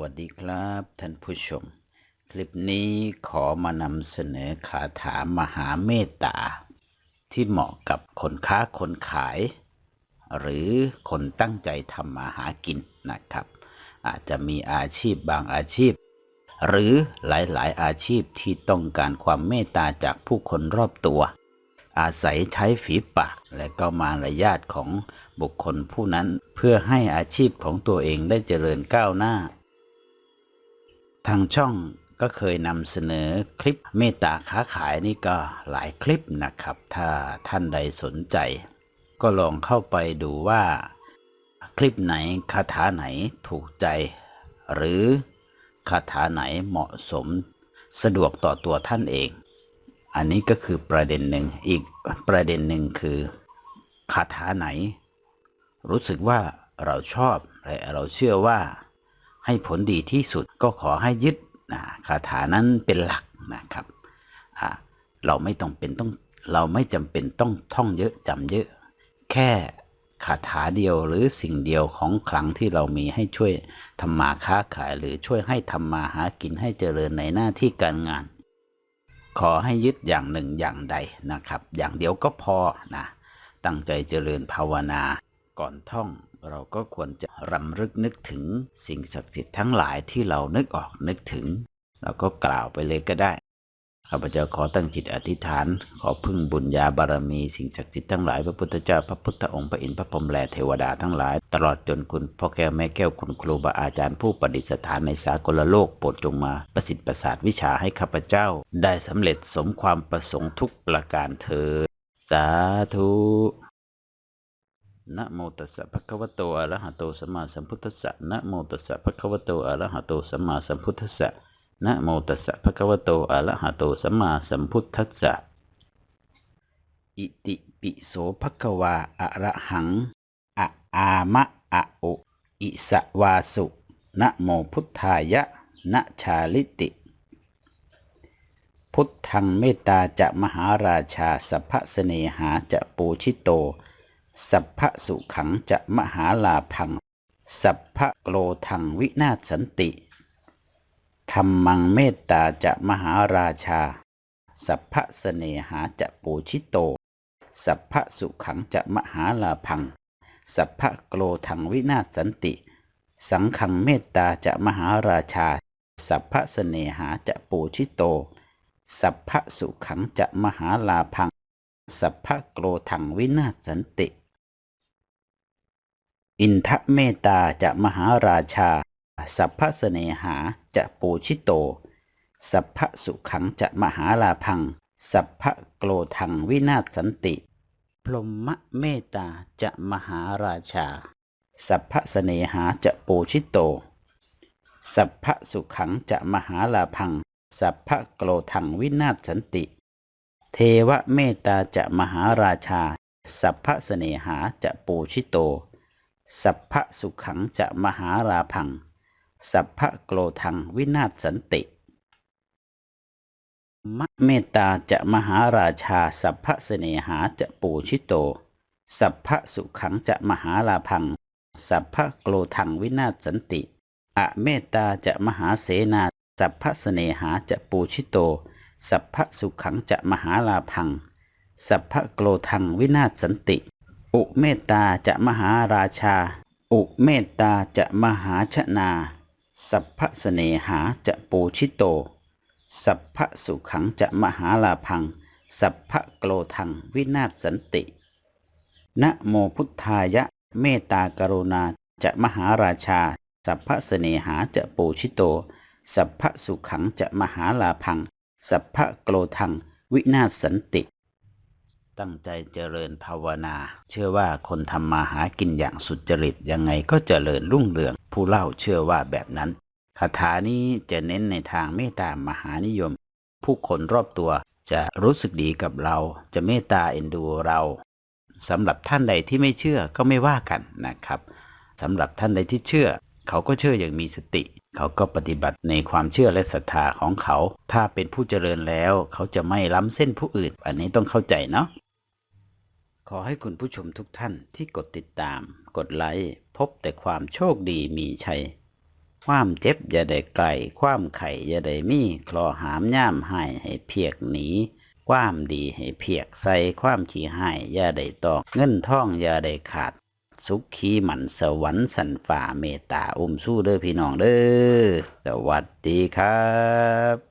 วัสดีครับท่านผู้ชม คลิปนี้ขอมานำเสนอคาถามหาเมตตา ที่เหมาะกับคนค้าคนขาย หรือคนตั้งใจทำมาหากินนะครับ อาจจะมีอาชีพบางอาชีพ หรือหลายๆ อาชีพที่ต้องการความเมตตาจากผู้คนรอบตัว อาศัยใช้ฝีปากและก็มารยาทของบุคคลผู้นั้นเพื่อให้อาชีพของตัวเองได้เจริญก้าวหน้า ทางช่องก็เคยนำเสนอคลิปเมตตาค้าขายนี่ก็หลายคลิปนะครับ ถ้าท่านใดสนใจ ก็ลองเข้าไปดูว่า คลิปไหนคาถาไหนถูกใจ หรือคาถาไหนเหมาะสม สะดวกต่อตัวท่านเอง อันนี้ก็คือประเด็นหนึ่งอีกประเด็นหนึ่งคือคาถาไหน รู้สึกว่าเราชอบและเราเชื่อว่า ให้ผลดีที่สุดก็ขอให้ยึดนะคาถานั้นเป็นหลักนะครับเราไม่ต้องเป็นต้องเราไม่จำเป็นต้องท่องเยอะจำเยอะ แค่คาถาเดียวหรือสิ่งเดียวของขลังที่เรามีให้ช่วยทำมาค้าขายหรือช่วยให้ทำมาหากินให้เจริญในหน้าที่การงาน ขอให้ยึดอย่างหนึ่งอย่างใดนะครับ อย่างเดียวก็พอนะตั้งใจเจริญภาวนา ก่อนท่อง เราก็ควรจะรำลึกนึกถึงสิ่งศักดิ์สิทธิ์ทั้งหลายที่เรานึกออกนึกถึง เราก็กล่าวไปเลยก็ได้ข้าพเจ้าขอตั้งจิตอธิษฐาน ขอพึ่งบุญญาบารมีสิ่งศักดิ์สิทธิ์ทั้งหลายพระพุทธเจ้าพระพุทธองค์พระอินทร์พระพรหมและเทวดาทั้งหลาย ตลอดจนคุณพ่อแก้วแม่แก้วคุณครูบาอาจารย์ผู้ประดิษฐานในสากลโลกโปรดจงมาประสิทธิ์ประสาทวิชาให้ข้าพเจ้า ได้สำเร็จสมความประสงค์ทุกประการเถิดสาธุ นะโมตัสสะภะคะวะโตอะระหะโตสัมมาสัมพุทธัสสะนะโมตัสสะภะคะวะโตอะระหะโตสัมมาสัมพุทธัสสะนะโมตัสสะภะคะวะโตอะระหะโตสัมมาสัมพุทธัสสะอิติปิโสภะคะวาอะระหังอะอามะอะโออิสวาสุนะโมพุทธายะนะชาลิติ พุทธังเมตตาจะมหาราชาสัพพะเสนหาจะปูชิโต สัพพะสุขังจะมหาลาพัง สัพพะโกรทังวินาศสันติธรรมังเมตตาจะมหาราชา สัพพะเสเนหาจะปูชิโต สัพพะสุขังจะมหาลาพัง สัพพะโกรทังวินาศสันติ สังขังเมตตาจะมหาราชา สัพพะเสเนหาจะปูชิโต สัพพะสุขังจะมหาลาพัง สัพพะโกรทังวินาศสันติ อินทะเมตตาจะมหาราชา สัพพะเสเนหาจะปูชิโต สัพพะสุขังจะมหาลาพัง สัพพะโกรทังวินาศสันติ พรหมเมตตาจะมหาราชา สัพพะเสเนหาจะปูชิโต สัพพะสุขังจะมหาลาพัง สัพพะโกรทังวินาศสันติ เทวเมตตาจะมหาราชา สัพพะเสเนหาจะปูชิโต สัพพะสุขังจะมหาราพัง สัพพะโกรทังวินาศสันติมะเมตตาจะมหาราชา สัพพะเสเนหาจะปูชิโต สัพพะสุขังจะมหาลาพัง สัพพะโกรทังวินาศสันติอะเมตตาจะมหาเสนา สัพพะเสเนหาจะปูชิโต สัพพะสุขังจะมหาลาพัง สัพพะโกรทังวินาศสันติ อุเมตตาจะมหาราชา อุเมตตาจะมหาชนา สัพพเสเนหาจะปูชิโต สัพพสุขังจะมหาลาพัง สัพพโกรทังวินาศสันติ นะโมพุทธายะเมตตากรุณาจะมหาราชา สัพพเสเนหาจะปูชิโต สัพพสุขังจะมหาลาพัง สัพพโกรทังวินาศสันติ ตั้งใจเจริญภาวนา เชื่อว่าคนทำมาหากินอย่างสุจริตยังไงก็เจริญรุ่งเรือง ผู้เล่าเชื่อว่าแบบนั้นคาถานี้จะเน้นในทางเมตตามหานิยม ผู้คนรอบตัวจะรู้สึกดีกับเรา จะเมตตาเอ็นดูเราสำหรับท่านใดที่ไม่เชื่อก็ไม่ว่ากันนะครับสำหรับท่านใดที่เชื่อ เขาก็เชื่ออย่างมีสติ เขาก็ปฏิบัติในความเชื่อและศรัทธาของเขา ถ้าเป็นผู้เจริญแล้ว เขาจะไม่ล้ำเส้นผู้อื่น อันนี้ต้องเข้าใจเนาะ ขอให้คุณผู้ชมทุกท่านที่กดติดตาม กดไลค์พบแต่ความโชคดีมีชัย ความเจ็บอย่าได้ไกลความไข่อย่าได้มีคลอหามย่ามหายให้เพียกหนีความดีให้เพียกใส่ความขี้หายอย่าได้ตอกเงินทองอย่าได้ขาด สุขขีหมันสวรรค์สันฝ่าเมตตาอุ้มสู้เด้อพี่น้องเด้อสวัสดีครับ